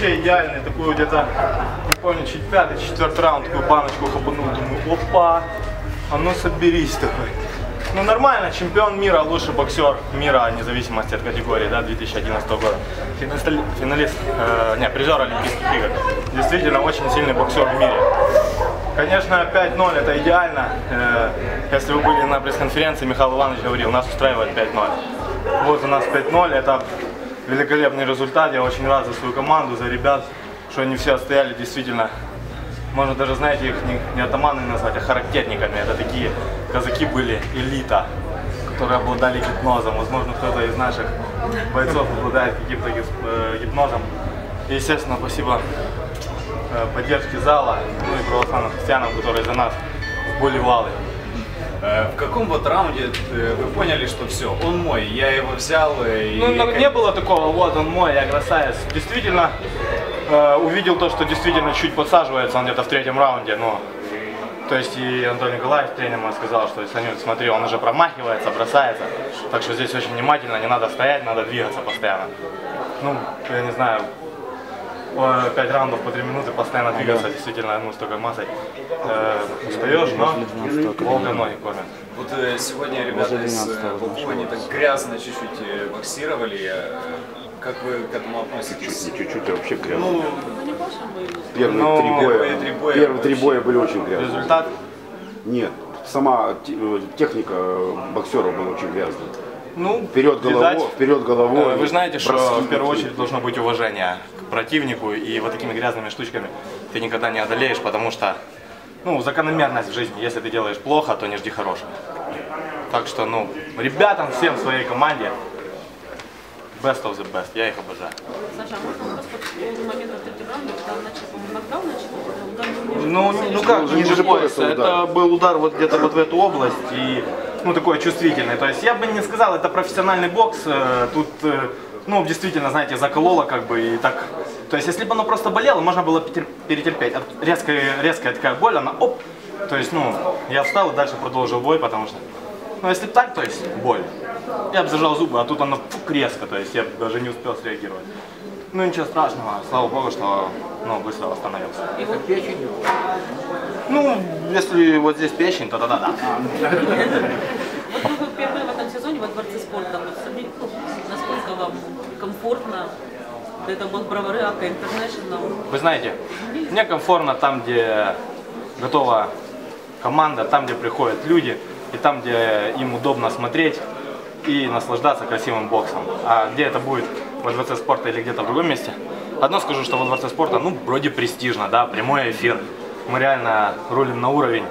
вообще идеальный, такую где-то, не помню, чуть пятый, четвертый раунд, такую баночку хапанул, думаю, опа, а ну соберись такой. Ну нормально, чемпион мира, лучший боксер мира, вне зависимости от категории, да, 2011 года. Финалист э, не, призер Олимпийских игр. Действительно, очень сильный боксер в мире. Конечно, 5-0 это идеально. Э, если вы были на пресс-конференции, Михаил Иванович говорил, нас устраивает 5-0. Вот у нас 5-0, это великолепный результат. Я очень рад за свою команду, за ребят, что они все отстояли действительно можно даже, знаете, их не, не атаманами назвать, а характерниками. Это такие казаки были, элита, которые обладали гипнозом. Возможно, кто-то из наших бойцов обладает каким-то э, гипнозом. И, естественно, спасибо э, поддержке зала, ну и православным христианам, которые за нас болевали. Э, В каком вот раунде э, вы поняли, что все, он мой, я его взял э, и... Ну, ну, не было такого, вот он мой, я красавец. Действительно, э, увидел то, что действительно чуть подсаживается он где-то в третьем раунде, но... То есть и Антон Николаев, тренер мой, сказал, что Санют, смотри, он уже промахивается, бросается. Так что здесь очень внимательно, не надо стоять, надо двигаться постоянно. Ну, я не знаю, 5 раундов по 3 минуты постоянно двигаться, действительно, ну, с такой массой. Э, устаешь, но волга ноги кормят. Вот э, сегодня ребята из э, Баку, они так грязно чуть-чуть э, боксировали. э, Как вы к этому относитесь? Не чуть-чуть, а вообще грязно. Ну, Первые Ну, три боя, первые три боя первые три боя были очень грязные. Результат Нет, сама те- э, техника боксера была очень грязная. Ну, Вперед головой, видать, вперед головой. э, Вы знаете, что броски в первую очередь должно быть уважение к противнику, и вот такими грязными штучками ты никогда не одолеешь, потому что, ну, закономерность в жизни, если ты делаешь плохо, то не жди хорошего. Так что, ну, ребятам всем в своей команде best of the best, я их обожаю. Саша, а можно вопрос по в третьем раунде, когда начал, по-моему, нокдаун начал, Ну, ну как, ниже Ниже пояса. Это был удар вот где-то вот в эту область и, ну, такой чувствительный. То есть я бы не сказал, это профессиональный бокс. э, Тут, э, ну, действительно, знаете, закололо как бы и так. То есть если бы оно просто болело, можно было перетер- перетерпеть. Резкая, резкая такая боль, она оп. То есть, ну, я встал и дальше продолжил бой, потому что, ну, если так, то есть боль. Я бы зажал зубы, а тут оно фук, резко, то есть я даже не успел среагировать. Ну ничего страшного, слава богу, что ну, быстро восстановился. Это печень. Ну, если вот здесь печень, то да-да-да. Сезоне во Дворце спорта, вот сами, ну, насколько вам комфортно, это был бровары Ака Интернешнл, Вы знаете, мне комфортно там, где готова команда, там, где приходят люди, и там, где им удобно смотреть и наслаждаться красивым боксом. А где это будет, во Дворце спорта или где-то в другом месте? Одно скажу, что во Дворце спорта, ну, вроде престижно, да, прямой эфир. Мы реально рулим на уровень.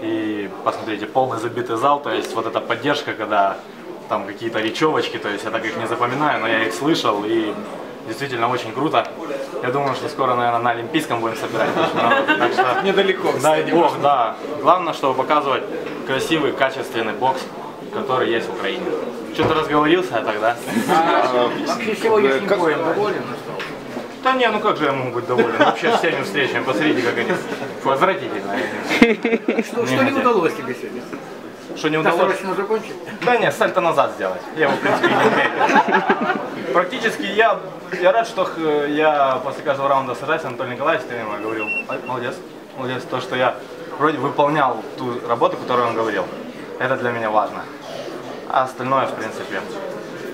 И посмотрите, полный забитый зал, то есть вот эта поддержка, когда там какие-то речевочки, то есть я так их не запоминаю, но я их слышал, и действительно очень круто. Я думаю, что скоро, наверное, на Олимпийском будем собирать. Так что недалеко, дай бог, да. Главное, чтобы показывать красивый, качественный бокс, который есть в Украине. Что-то разговорился я тогда. Вообще сегодняшним боем доволен? Да не, ну как же я могу быть доволен? Вообще всеми встречами, посмотрите, как они отвратительно. Что, Не удалось тебе сегодня? Что не удалось? Досрочно закончить? Да нет, сальто назад сделать. Я его, в принципе, не умею. Практически я, я рад, что х- я после каждого раунда сажаюсь, Анатолий Николаевич тренер мой говорил, «Ай, молодец, молодец, то, что я вроде выполнял ту работу, которую он говорил. Это для меня важно. А остальное, в принципе,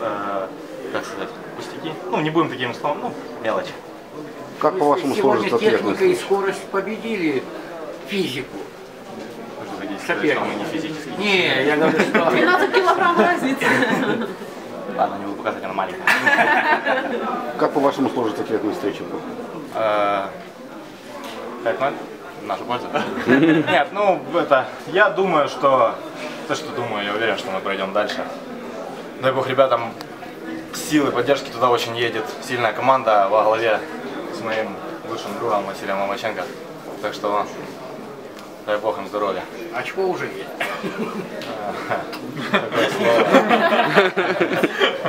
э, как сказать, пустяки. Ну, не будем таким словом, ну, мелочи. Как по-вашему Сегодня сложится техника и ответственность? скорость победили физику. Вы же хотите сказать, Соперник. не физически. Не, я говорю, что 12 килограмм разницы. Ладно, не буду показать, она маленькая. Как по-вашему сложится ответная встреча? Э, 5-0 в нашу пользу? Нет, ну это, я думаю, что, то что думаю, я уверен, что мы пройдем дальше. Дай бог ребятам силы, поддержки туда очень едет сильная команда во главе с моим лучшим другом Василием Ломаченко. Так что дай бог им здоровья. очко уже есть. Такое слово.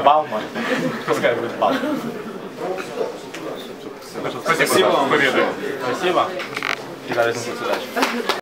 Бал мой. Пускай будет бал. Спасибо вам, победы. Спасибо. И дальше удачи.